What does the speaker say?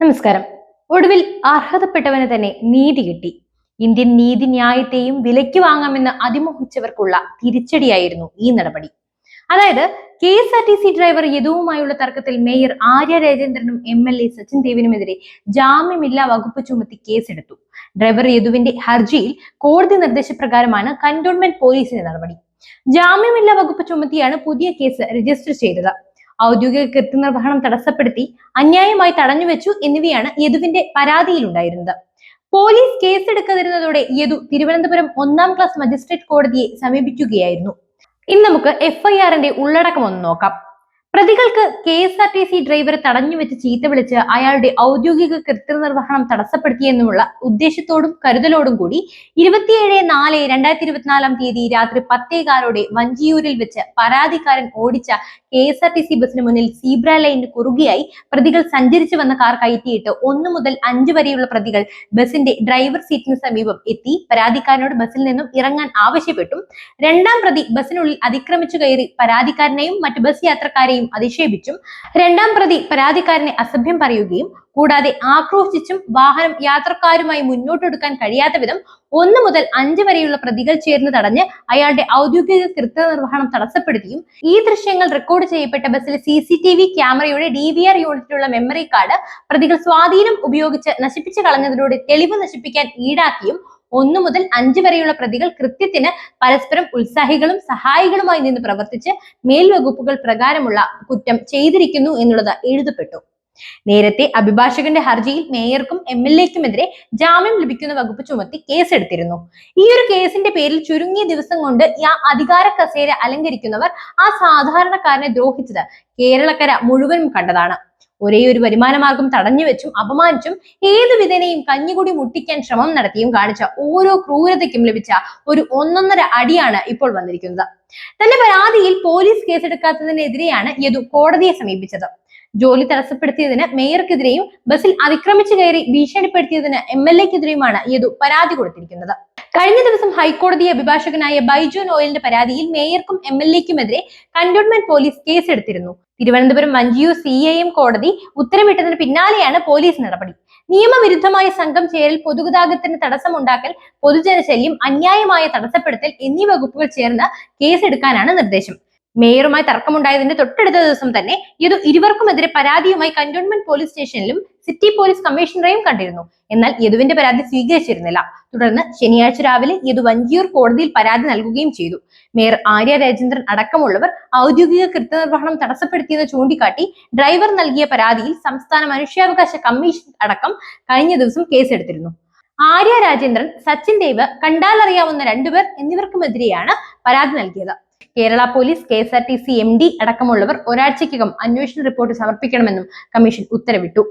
നമസ്കാരം. ഒടുവിൽ അർഹതപ്പെട്ടവന് തന്നെ നീതി കിട്ടി. ഇന്ത്യൻ നീതി നീതിന്യായത്തെയും വിലയ്ക്ക് വാങ്ങാമെന്ന് അതിമോഹിച്ചവർക്കുള്ള തിരിച്ചടിയായിരുന്നു ഈ നടപടി. അതായത് K S R T C driver യദുവുമായുള്ള തർക്കത്തിൽ മേയർ ആര്യ രാജേന്ദ്രനും എം എൽ എ സച്ചിൻ ദേവിനുമെതിരെ ജാമ്യമില്ലാ വകുപ്പ് ചുമത്തി കേസെടുത്തു. ഡ്രൈവർ യദുവിന്റെ ഹർജിയിൽ കോടതി നിർദ്ദേശപ്രകാരമാണ് കന്റോൺമെന്റ് പോലീസിന്റെ നടപടി. ജാമ്യമില്ലാ വകുപ്പ് ചുമത്തിയാണ് പുതിയ കേസ് രജിസ്റ്റർ ചെയ്തത്. ഔദ്യോഗിക കൃത്യനിർവഹണം തടസ്സപ്പെടുത്തി അന്യായമായി തടഞ്ഞു വെച്ചു എന്നിവയാണ് യദുവിന്റെ പരാതിയിലുണ്ടായിരുന്നത്. പോലീസ് കേസെടുക്കാതിരുന്നതോടെ യദു തിരുവനന്തപുരം ഒന്നാം ക്ലാസ് മജിസ്ട്രേറ്റ് കോടതിയെ സമീപിക്കുകയായിരുന്നു. ഇന്ന് നമുക്ക് എഫ്ഐആറിന്റെ ഉള്ളടക്കം ഒന്ന് നോക്കാം. പ്രതികൾക്ക് K S R T C ഡ്രൈവറെ തടഞ്ഞുവെച്ച് ചീത്ത വിളിച്ച് അയാളുടെ ഔദ്യോഗിക കൃത്യനിർവഹണം തടസ്സപ്പെടുത്തിയെന്നുമുള്ള ഉദ്ദേശത്തോടും കരുതലോടും കൂടി ഇരുപത്തിയേഴ് നാല് രണ്ടായിരത്തി ഇരുപത്തിനാലാം തീയതി രാത്രി പത്തേകാലോടെ വഞ്ചിയൂരിൽ വെച്ച് പരാതിക്കാരൻ ഓടിച്ച K S R T C ബസിന് മുന്നിൽ സീബ്ര ലൈനിന് കുറുകയായി പ്രതികൾ സഞ്ചരിച്ചു വന്ന കാർ കയറ്റിയിട്ട് ഒന്നു മുതൽ അഞ്ച് വരെയുള്ള പ്രതികൾ ബസിന്റെ ഡ്രൈവർ സീറ്റിന് സമീപം എത്തി. പരാതിക്കാരനോട് ബസിൽ നിന്നും ഇറങ്ങാൻ ആവശ്യപ്പെട്ടു. രണ്ടാം പ്രതി ബസ്സിനുള്ളിൽ അതിക്രമിച്ചു കയറി പരാതിക്കാരനെയും മറ്റു ബസ് യാത്രക്കാരെയും അധിക്ഷേപിച്ചും രണ്ടാം പ്രതി പരാതിക്കാരനെ അസഭ്യം പറയുകയും കൂടാതെ ആക്രോശിച്ചും വാഹനം യാത്രക്കാരുമായി മുന്നോട്ടെടുക്കാൻ കഴിയാത്ത വിധം ഒന്ന് മുതൽ അഞ്ച് വരെയുള്ള പ്രതികൾ ചേർന്ന് തടഞ്ഞ് അയാളുടെ ഔദ്യോഗിക കൃത്യനിർവഹണം തടസ്സപ്പെടുത്തിയും ഈ ദൃശ്യങ്ങൾ റെക്കോർഡ് ചെയ്യപ്പെട്ട ബസ്സിലെ സി സി ടി വി ക്യാമറയുടെ ഡി വി ആർ യൂണിറ്റിലുള്ള മെമ്മറി കാർഡ് പ്രതികൾ സ്വാധീനം ഉപയോഗിച്ച് നശിപ്പിച്ചു കളഞ്ഞതിലൂടെ തെളിവ് നശിപ്പിക്കാൻ ഈടാക്കിയും ഒന്നു മുതൽ അഞ്ച് വരെയുള്ള പ്രതികൾ കൃത്യത്തിന് പരസ്പരം ഉത്സാഹികളും സഹായികളുമായി നിന്ന് പ്രവർത്തിച്ച് മേൽവകുപ്പുകൾ പ്രകാരമുള്ള കുറ്റം ചെയ്തിരിക്കുന്നു എന്നുള്ളത് എഴുതപ്പെട്ടു. നേരത്തെ അഭിഭാഷകന്റെ ഹർജിയിൽ മേയർക്കും എം എൽ എക്കുമെതിരെ ജാമ്യം ലഭിക്കുന്ന വകുപ്പ് ചുമത്തി കേസെടുത്തിരുന്നു. ഈ ഒരു കേസിന്റെ പേരിൽ ചുരുങ്ങിയ ദിവസം കൊണ്ട് ആ അധികാര കസേര അലങ്കരിക്കുന്നവർ ആ സാധാരണക്കാരനെ ദ്രോഹിച്ചത് കേരളക്കര മുഴുവനും കണ്ടതാണ്. ഒരേ ഒരു വരുമാന മാർഗം തടഞ്ഞുവെച്ചും അപമാനിച്ചും ഏത് വിധേനയും കഞ്ഞികുടി മുട്ടിക്കാൻ ശ്രമം നടത്തിയും കാണിച്ച ഓരോ ക്രൂരതയ്ക്കും ലഭിച്ച ഒരു ഒന്നൊന്നര അടിയാണ് ഇപ്പോൾ വന്നിരിക്കുന്നത്. തന്റെ പരാതിയിൽ പോലീസ് കേസെടുക്കാത്തതിനെതിരെയാണ് യദു കോടതിയെ സമീപിച്ചത്. ജോലി തടസ്സപ്പെടുത്തിയതിന് മേയർക്കെതിരെയും ബസ്സിൽ അതിക്രമിച്ചു കയറി ഭീഷണിപ്പെടുത്തിയതിന് എം എൽ എക്കെതിരെയുമാണ് യദു പരാതി കൊടുത്തിരിക്കുന്നത്. കഴിഞ്ഞ ദിവസം ഹൈക്കോടതി അഭിഭാഷകനായ ബൈജു നോയലിന്റെ പരാതിയിൽ മേയർക്കും എം എൽ എക്കുമെതിരെ കന്റോൺമെന്റ് പോലീസ് കേസെടുത്തിരുന്നു. തിരുവനന്തപുരം മഞ്ചിയൂർ സി ഐ കോടതി ഉത്തരവിട്ടതിന് പിന്നാലെയാണ് പോലീസ് നടപടി. നിയമവിരുദ്ധമായ സംഘം ചേരൽ പൊതുഗതാഗതത്തിന് തടസ്സമുണ്ടാക്കൽ പൊതുജനശല്യം അന്യായമായ തടസ്സപ്പെടുത്തൽ എന്നീ വകുപ്പുകൾ ചേർന്ന് കേസെടുക്കാനാണ് നിർദ്ദേശം. മേയറുമായി തർക്കമുണ്ടായതിന്റെ തൊട്ടടുത്ത ദിവസം തന്നെ ഇത് ഇരുവർക്കുമെതിരെ പരാതിയുമായി കന്റോൺമെന്റ് പോലീസ് സ്റ്റേഷനിലും സിറ്റി പോലീസ് കമ്മീഷണറെയും കണ്ടിരുന്നു. എന്നാൽ യദുവിന്റെ പരാതി സ്വീകരിച്ചിരുന്നില്ല. തുടർന്ന് ശനിയാഴ്ച രാവിലെ യദു വഞ്ചിയൂർ കോടതിയിൽ പരാതി നൽകുകയും ചെയ്തു. മേയർ ആര്യ രാജേന്ദ്രൻ അടക്കമുള്ളവർ ഔദ്യോഗിക കൃത്യനിർവഹണം തടസ്സപ്പെടുത്തിയെന്ന് ചൂണ്ടിക്കാട്ടി ഡ്രൈവർ നൽകിയ പരാതിയിൽ സംസ്ഥാന മനുഷ്യാവകാശ കമ്മീഷൻ അടക്കം കഴിഞ്ഞ ദിവസം കേസെടുത്തിരുന്നു. ആര്യ രാജേന്ദ്രൻ സച്ചിൻ ദേവ് കണ്ടാലറിയാവുന്ന രണ്ടുപേർ എന്നിവർക്കുമെതിരെയാണ് പരാതി നൽകിയത്. Kerala police K S R T C M D അടക്കമുള്ളവർ ഒരാഴ്ചയ്ക്കകം അന്വേഷണ റിപ്പോർട്ട് സമർപ്പിക്കണമെന്നും കമ്മീഷൻ ഉത്തരവിട്ടു.